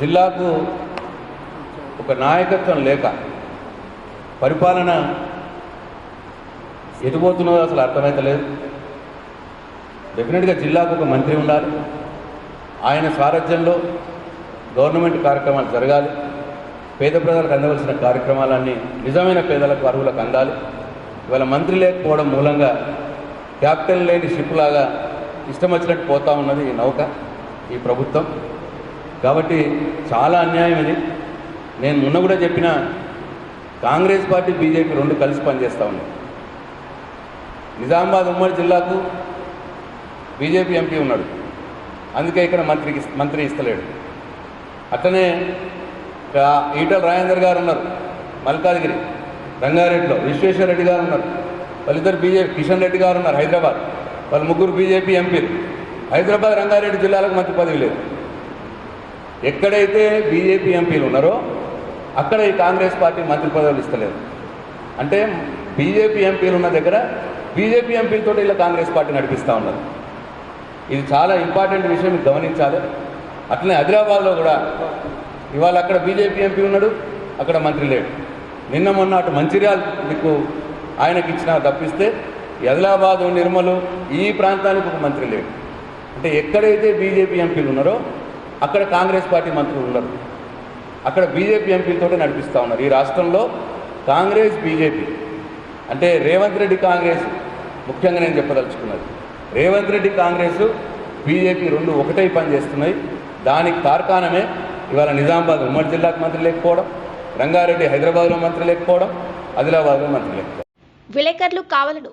జిల్లాకు ఒక నాయకత్వం లేక పరిపాలన ఎటుపోతున్నదో అసలు అర్థమైతలేదు డెఫినెట్గా జిల్లాకు ఒక మంత్రి ఉండాలి. ఆయన సారథ్యంలో గవర్నమెంట్ కార్యక్రమాలు జరగాలి. పేద ప్రజలకు అందవలసిన కార్యక్రమాలన్నీ నిజమైన పేదలకు అర్హులకు అందాలి. ఇవాళ మంత్రి లేకపోవడం మూలంగా క్యాపిటల్ లేని షిప్ లాగా ఇష్టం వచ్చినట్టు పోతా ఉన్నది ఈ నౌక ఈ ప్రభుత్వం. కాబట్టి చాలా అన్యాయం ఇది. నేను మొన్న కూడా చెప్పిన కాంగ్రెస్ పార్టీ బీజేపీ రెండు కలిసి పనిచేస్తూ ఉన్నాయి. నిజామాబాద్ ఉమ్మడి జిల్లాకు బీజేపీ ఎంపీ ఉన్నాడు. అందుకే ఇక్కడ మంత్రికి మంత్రి ఇస్తలేడు. అట్లనే ఈటల రాజేందర్ గారు ఉన్నారు మల్కాజ్గిరి రంగారెడ్డిలో విశ్వేశ్వర రెడ్డి గారు ఉన్నారు వాళ్ళిద్దరు బీజేపీ కిషన్ రెడ్డి గారు ఉన్నారు హైదరాబాద్. వాళ్ళు ముగ్గురు బీజేపీ ఎంపీలు. హైదరాబాద్ రంగారెడ్డి జిల్లాలకు మంత్రి పదవి లేదు. ఎక్కడైతే బీజేపీ ఎంపీలు ఉన్నారో అక్కడ ఈ కాంగ్రెస్ పార్టీ మంత్రి పదవులు ఇస్తలేదు. అంటే బీజేపీ ఎంపీలు ఉన్న దగ్గర బీజేపీ ఎంపీలతో ఇలా కాంగ్రెస్ పార్టీ నడిపిస్తూ ఉన్నారు. ఇది చాలా ఇంపార్టెంట్ విషయం గమనించాలి. అట్లనే హైదరాబాద్లో కూడా ఇవాళ అక్కడ బీజేపీ ఎంపీ ఉన్నాడు అక్కడ మంత్రి లేడు. నిన్న మొన్న అటు మంచిర్యాల దిక్కు ఆయనకి ఇచ్చిన తప్పిస్తే ఈ ఆదిలాబాద్ నిర్మలు ఈ ప్రాంతానికి ఒక మంత్రి లేడు. అంటే ఎక్కడైతే బీజేపీ ఎంపీలు ఉన్నారో అక్కడ కాంగ్రెస్ పార్టీ మంత్రులు ఉన్నారు. అక్కడ బీజేపీ ఎంపీలతో నడిపిస్తూ ఉన్నారు. ఈ రాష్ట్రంలో కాంగ్రెస్ బీజేపీ అంటే రేవంత్ రెడ్డి కాంగ్రెస్ ముఖ్యంగా నేను చెప్పదలుచుకున్నది. రేవంత్ రెడ్డి కాంగ్రెస్ బీజేపీ రెండు ఒకటై పనిచేస్తున్నాయి. దానికి కార్ఖానమే ఇవాళ నిజామాబాద్ ఉమ్మడి జిల్లాకు మంత్రి లేకపోవడం రంగారెడ్డి హైదరాబాద్లో మంత్రి లేకపోవడం ఆదిలాబాద్లో మంత్రి లేకపోవడం. విలేకరులు కావాలను